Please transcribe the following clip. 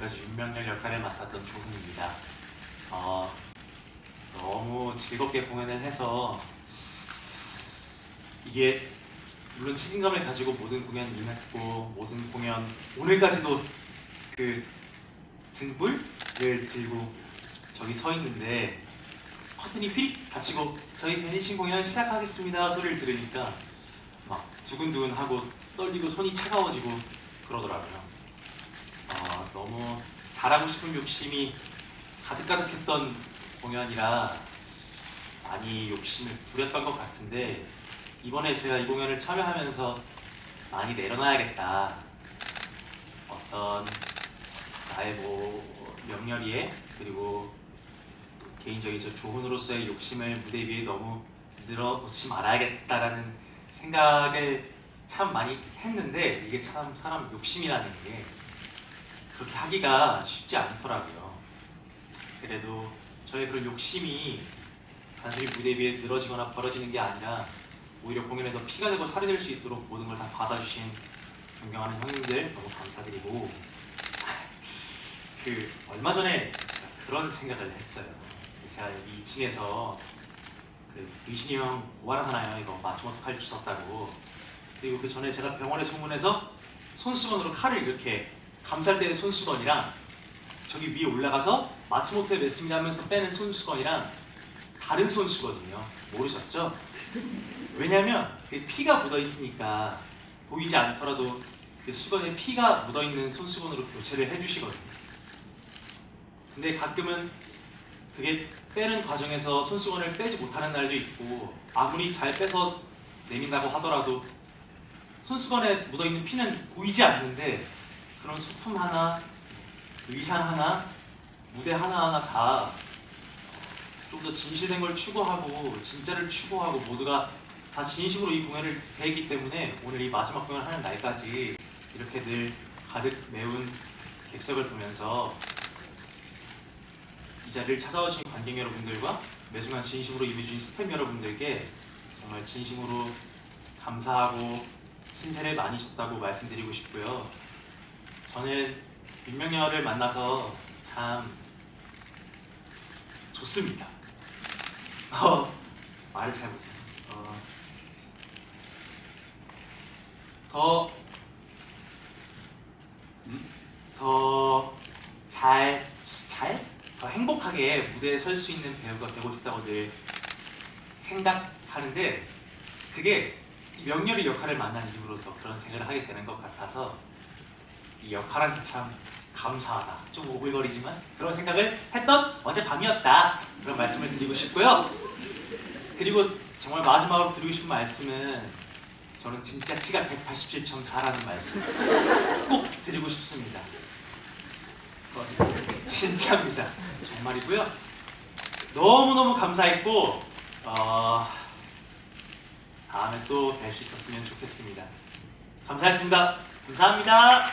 지금까지 윤명열 역할을 맡았던 조훈입니다. 어, 너무 즐겁게 공연을 해서 이게 물론 책임감을 가지고 모든 공연 임했고 모든 공연 오늘까지도 그 등불을 들고 저기 서 있는데 커튼이 휘릭 닫히고 저희 베니싱 공연 시작하겠습니다 소리를 들으니까 막 두근두근하고 떨리고 손이 차가워지고 그러더라고요. 어, 너무 잘하고 싶은 욕심이 가득가득했던 공연이라 많이 욕심을 부렸던 것 같은데 이번에 제가 이 공연을 참여하면서 많이 내려놔야겠다. 어떤 나의 뭐 명렬이에 그리고 또 개인적인 저 조훈으로서의 욕심을 무대 위에 너무 늘어놓지 말아야겠다라는 생각을 참 많이 했는데 이게 참 사람 욕심이라는 게 그렇게 하기가 쉽지 않더라고요. 그래도 저의 그런 욕심이 단순히 무대 위에 늘어지거나 벌어지는 게 아니라 오히려 공연에 더 피가 되고 살이 될 수 있도록 모든 걸 다 받아주신 존경하는 형님들 너무 감사드리고 그 얼마 전에 제가 그런 생각을 했어요. 제가 여기 2층에서 그 유신이 형 뭐하잖아요 이거 마츠모토 칼 주웠다고 그리고 그 전에 제가 병원에 소문해서 손수건으로 칼을 이렇게 감쌀 때의 손수건이랑 저기 위에 올라가서 마츠모토에 맺습니다 하면서 빼는 손수건이랑 다른 손수건이에요 모르셨죠? 왜냐면 그 피가 묻어 있으니까 보이지 않더라도 그 수건에 피가 묻어 있는 손수건으로 교체를 해주시거든요. 근데 가끔은 그게 빼는 과정에서 손수건을 빼지 못하는 날도 있고 아무리 잘 빼서 내민다고 하더라도 손수건에 묻어 있는 피는 보이지 않는데 그런 소품 하나, 의상 하나, 무대 하나 하나 다 좀 더 진실된 걸 추구하고 진짜를 추구하고 모두가 다 진심으로 이 공연을 대했기 때문에 오늘 이 마지막 공연을 하는 날까지 이렇게 늘 가득 메운 객석을 보면서 이 자리를 찾아오신 관객 여러분들과 매순간 진심으로 임해주신 스태프 여러분들께 정말 진심으로 감사하고 신세를 많이 졌다고 말씀드리고 싶고요. 저는 윤명열을 만나서 참 좋습니다. 어, 말을 잘 못해서. 어, 더, 음? 더 잘, 잘? 더 행복하게 무대에 설 수 있는 배우가 되고 싶다고 늘 생각하는데 그게 이 명렬의 역할을 만난 이후로 더 그런 생각을 하게 되는 것 같아서 이 역할한테 참 감사하다. 좀 오글거리지만 그런 생각을 했던 어젯밤이었다. 그런 말씀을 드리고 싶고요. 그리고 정말 마지막으로 드리고 싶은 말씀은 저는 진짜 키가 187.4라는 말씀 꼭 드리고 싶습니다. 진짜입니다. 정말이고요. 너무너무 감사했고 어, 다음에 또 뵐 수 있었으면 좋겠습니다. 감사했습니다. 감사합니다.